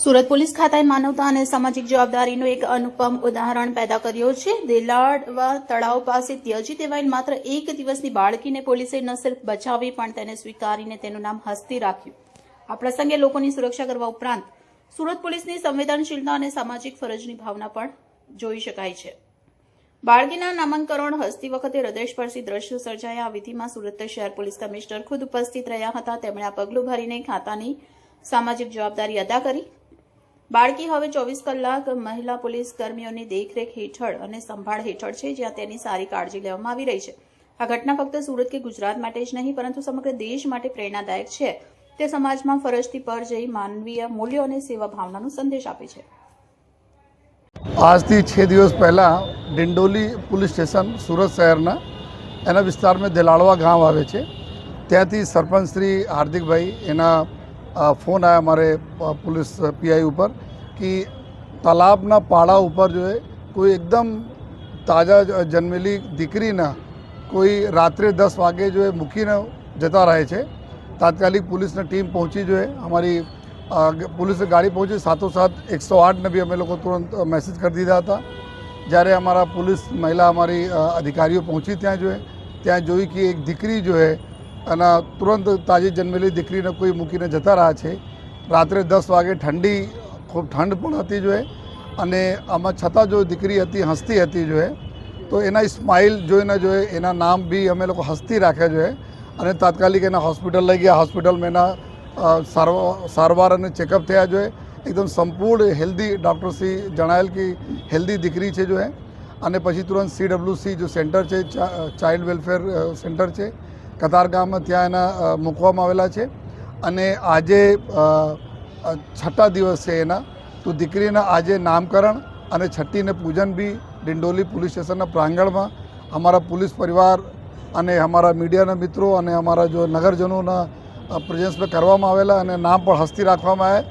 Surat police ખાતાએ માનવતા અને સામાજિક જવાબદારીનું એક અનુપમ ઉદાહરણ પેદા કર્યો છે. દેલાડવા તળાવ પાસે ત્યજી દેવાયેલ માત્ર એક દિવસની બાળકીને પોલીસે ન સિર્ફ બચાવી, પણ તેને સ્વીકારીને તેનું નામ હસ્તી રાખ્યું. આ પ્રસંગે લોકોની સુરક્ષા કરવા ઉપરાંત સુરત પોલીસની સંવેદનશીલતા અને સામાજિક ફરજની ભાવના પણ જોઈ શકાય છે. બાળકીના નામાંકરણ હસ્તી વખતે હૃદયસ્પર્શી દ્રશ્યો સર્જાયા. આ વિધિમાં સુરત શહેર પોલીસ કમિશનર ખુદ ઉપસ્થિત રહ્યા હતા. તેમણે આ પગલું ભરીને ખાતાની સામાજિક જવાબદારી અદા કરી બાળકી હવે ચોવીસ કલાક મહિલા પોલીસ કર્મીઓની દેખરેખ હેઠળ અને સંભાળ હેઠળ છે, જ્યાં તેની સારી કાળજી લેવામાં આવી રહી છે. આ ઘટના ફક્ત સુરત કે ગુજરાત માટે જ નહીં, પરંતુ સમગ્ર દેશ માટે પ્રેરણાદાયક છે. તે સમાજમાં ફરજથી પર જઈ માનવીય મૂલ્યો અને સેવા ભાવનાનો સંદેશ આપે છે. આજથી છ દિવસ પહેલાં ડિંડોલી પોલીસ સ્ટેશન સુરત શહેરના એના વિસ્તારમાં દેલાડવા ગામ આવે છે. ત્યાંથી સરપંચ શ્રી હાર્દિકભાઈ એના ફોન આવ્યા અમારે પોલીસ પીઆઈ ઉપર કે તાલાબના પાડા ઉપર જો કોઈ એકદમ તાજા જન્મેલી દીકરીના કોઈ રાત્રે દસ વાગે જો મૂકીને જતા રહે છે. તાત્કાલિક પોલીસની ટીમ પહોંચી જોઈએ અમારી પોલીસ ગાડી પહોંચી સાથોસાથ એકસો આઠને બી અમે લોકો તુરંત મેસેજ કરી દીધા હતા. જ્યારે અમારા પોલીસ મહિલા અમારી અધિકારીઓ પહોંચી ત્યાં જોઈએ ત્યાં જોઈ કે એક દીકરી જો અને તુરંત તાજી જન્મેલી દીકરીને કોઈ મૂકીને જતા રહ્યા છે. રાત્રે દસ વાગે ઠંડી, ખૂબ ઠંડ પણ હતી જોઈએ અને આમાં છતાં જો દીકરી હતી, હસતી હતી જોઈએ તો એના સ્માઇલ જોઈને જોઈએ એના નામ બી અમે લોકો હસતી રાખ્યા જોઈએ અને તાત્કાલિક એના હોસ્પિટલ લઈ ગયા. હોસ્પિટલમાં એના સારવાર અને ચેકઅપ થયા જોઈએ એકદમ સંપૂર્ણ હેલ્ધી ડૉક્ટરશ્રી જણાવેલ કે હેલ્ધી દીકરી છે જોઈએ અને પછી તુરંત સીડબ્લ્યુસી જો સેન્ટર છે ચાઇલ્ડ વેલફેર સેન્ટર છે. કતારગામમાં ત્યાં એના મૂકવામાં આવેલા છે. અને આજે છઠ્ઠા દિવસ એના. તો દીકરીના આજે નામકરણ અને છઠ્ઠીને પૂજન બી ડિંડોલી પોલીસ સ્ટેશનના પ્રાંગણમાં. અમારા પોલીસ પરિવાર અને અમારા મીડિયાના મિત્રો અને અમારા જો નગરજનોના પ્રેઝન્સમાં કરવામાં આવેલા અને નામ પણ હસ્તી રાખવામાં આવે